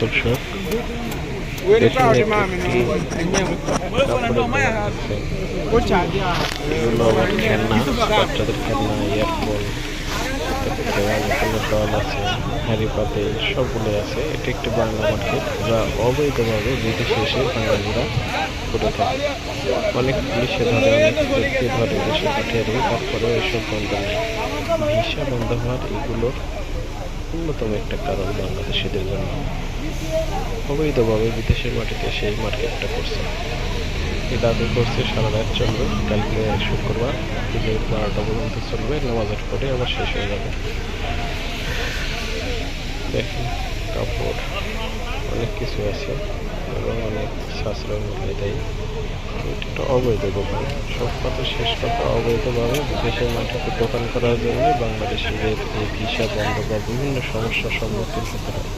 দর্শক বাচ্চাদের খেলনা ইয়ারফোন ডল আছে হ্যারি পাতে সবগুলোই আছে এটি একটি বাংলা মার্কেট যা অবৈধভাবে বিদেশে এসে বাঙালিরা করে থাকে অনেক পুলিশে ধরে অনেক ব্যক্তি ধরে দেশে পাঠিয়ে দেয় তারপরেও এসব বন্ধ নেই ভিসা বন্ধ হওয়ার এগুলোর অন্যতম একটা কারণ বাংলাদেশিদের জন্য। অবৈধভাবে বিদেশের মাটিতে সেই মার্কেটটা করছে। এটা আগে করছে সারা রাত চলবে। কালকে শুক্রবার থেকে বারোটা পর্যন্ত চলবে। নামাজের পরে আবার শেষ হয়ে যাবে। দেখুন কাপড়, অনেক কিছু আছে। সাশ্রয় মূল্যে দেয়। এটা অবৈধ দোকান সব কথা শেষ কথা অবৈধভাবে বিদেশের মাটিতে দোকান করার জন্য বাংলাদেশের এই ভিসা বন্ধ বা বিভিন্ন সমস্যার সম্মুখীন হতে হয়।